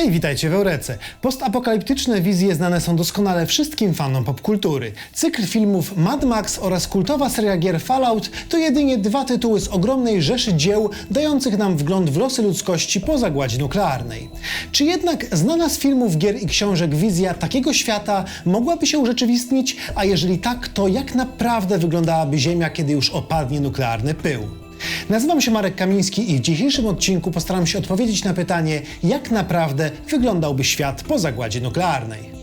Hej, witajcie w Eurece. Postapokaliptyczne wizje znane są doskonale wszystkim fanom popkultury. Cykl filmów Mad Max oraz kultowa seria gier Fallout to jedynie dwa tytuły z ogromnej rzeszy dzieł dających nam wgląd w losy ludzkości po zagładzie nuklearnej. Czy jednak znana z filmów, gier i książek wizja takiego świata mogłaby się urzeczywistnić, a jeżeli tak, to jak naprawdę wyglądałaby Ziemia, kiedy już opadnie nuklearny pył? Nazywam się Marek Kamiński i w dzisiejszym odcinku postaram się odpowiedzieć na pytanie, jak naprawdę wyglądałby świat po zagładzie nuklearnej.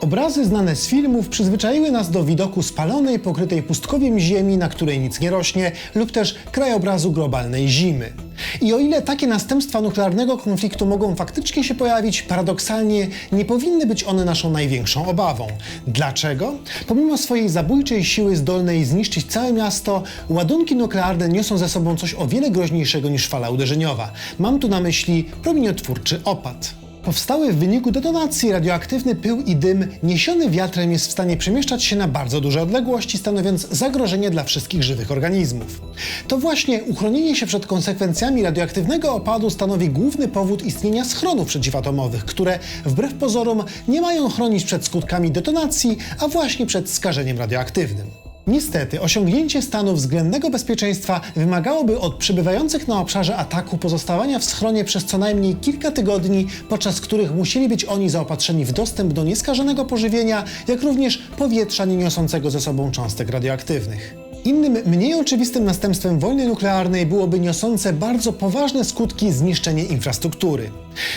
Obrazy znane z filmów przyzwyczaiły nas do widoku spalonej, pokrytej pustkowiem ziemi, na której nic nie rośnie, lub też krajobrazu globalnej zimy. I o ile takie następstwa nuklearnego konfliktu mogą faktycznie się pojawić, paradoksalnie nie powinny być one naszą największą obawą. Dlaczego? Pomimo swojej zabójczej siły zdolnej zniszczyć całe miasto, ładunki nuklearne niosą ze sobą coś o wiele groźniejszego niż fala uderzeniowa. Mam tu na myśli promieniotwórczy opad. Powstały w wyniku detonacji radioaktywny pył i dym niesiony wiatrem jest w stanie przemieszczać się na bardzo duże odległości, stanowiąc zagrożenie dla wszystkich żywych organizmów. To właśnie uchronienie się przed konsekwencjami radioaktywnego opadu stanowi główny powód istnienia schronów przeciwatomowych, które wbrew pozorom nie mają chronić przed skutkami detonacji, a właśnie przed skażeniem radioaktywnym. Niestety, osiągnięcie stanu względnego bezpieczeństwa wymagałoby od przebywających na obszarze ataku pozostawania w schronie przez co najmniej kilka tygodni, podczas których musieli być oni zaopatrzeni w dostęp do nieskażonego pożywienia, jak również powietrza nie niosącego ze sobą cząstek radioaktywnych. Innym, mniej oczywistym następstwem wojny nuklearnej byłoby niosące bardzo poważne skutki zniszczenie infrastruktury.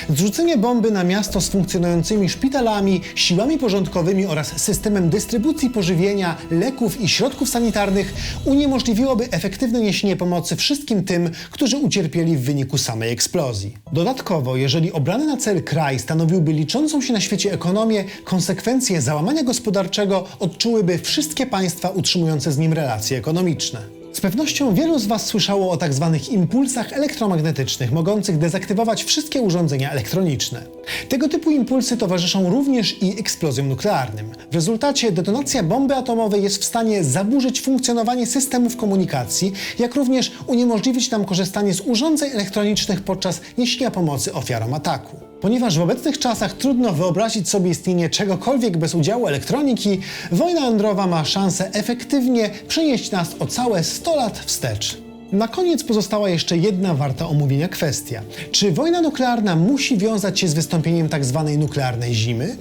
Zrzucenie bomby na miasto z funkcjonującymi szpitalami, siłami porządkowymi oraz systemem dystrybucji pożywienia, leków i środków sanitarnych uniemożliwiłoby efektywne niesienie pomocy wszystkim tym, którzy ucierpieli w wyniku samej eksplozji. Dodatkowo, jeżeli obrany na cel kraj stanowiłby liczącą się na świecie ekonomię, konsekwencje załamania gospodarczego odczułyby wszystkie państwa utrzymujące z nim relacje ekonomiczne. Z pewnością wielu z Was słyszało o tak zwanych impulsach elektromagnetycznych, mogących dezaktywować wszystkie urządzenia elektroniczne. Tego typu impulsy towarzyszą również i eksplozjom nuklearnym. W rezultacie detonacja bomby atomowej jest w stanie zaburzyć funkcjonowanie systemów komunikacji, jak również uniemożliwić nam korzystanie z urządzeń elektronicznych podczas niesienia pomocy ofiarom ataku. Ponieważ w obecnych czasach trudno wyobrazić sobie istnienie czegokolwiek bez udziału elektroniki, wojna jądrowa ma szansę efektywnie przenieść nas o całe 100 lat wstecz. Na koniec pozostała jeszcze jedna warta omówienia kwestia. Czy wojna nuklearna musi wiązać się z wystąpieniem tzw. nuklearnej zimy?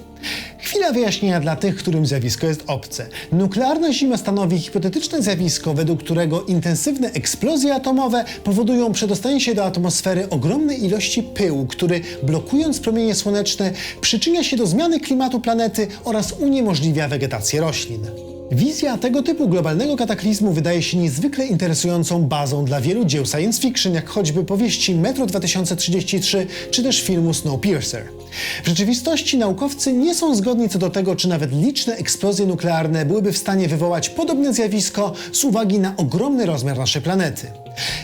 Chwila wyjaśnienia dla tych, którym zjawisko jest obce. Nuklearna zima stanowi hipotetyczne zjawisko, według którego intensywne eksplozje atomowe powodują przedostanie się do atmosfery ogromnej ilości pyłu, który blokując promienie słoneczne przyczynia się do zmiany klimatu planety oraz uniemożliwia wegetację roślin. Wizja tego typu globalnego kataklizmu wydaje się niezwykle interesującą bazą dla wielu dzieł science fiction, jak choćby powieści Metro 2033 czy też filmu Snowpiercer. W rzeczywistości naukowcy nie są zgodni co do tego, czy nawet liczne eksplozje nuklearne byłyby w stanie wywołać podobne zjawisko z uwagi na ogromny rozmiar naszej planety.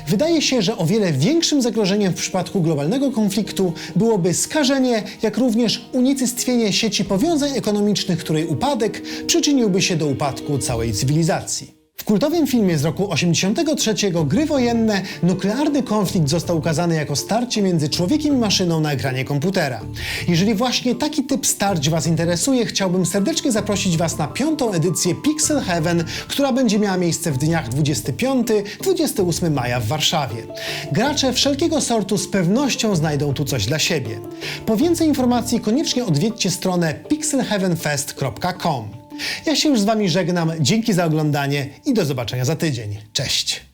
Wydaje się, że o wiele większym zagrożeniem w przypadku globalnego konfliktu byłoby skażenie, jak również unicestwienie sieci powiązań ekonomicznych, której upadek przyczyniłby się do upadku całej cywilizacji. W kultowym filmie z roku 83 Gry wojenne nuklearny konflikt został ukazany jako starcie między człowiekiem i maszyną na ekranie komputera. Jeżeli właśnie taki typ starć Was interesuje, chciałbym serdecznie zaprosić Was na piątą edycję Pixel Heaven, która będzie miała miejsce w dniach 25-28 maja w Warszawie. Gracze wszelkiego sortu z pewnością znajdą tu coś dla siebie. Po więcej informacji koniecznie odwiedźcie stronę pixelheavenfest.com. Ja się już z Wami żegnam, dzięki za oglądanie i do zobaczenia za tydzień. Cześć!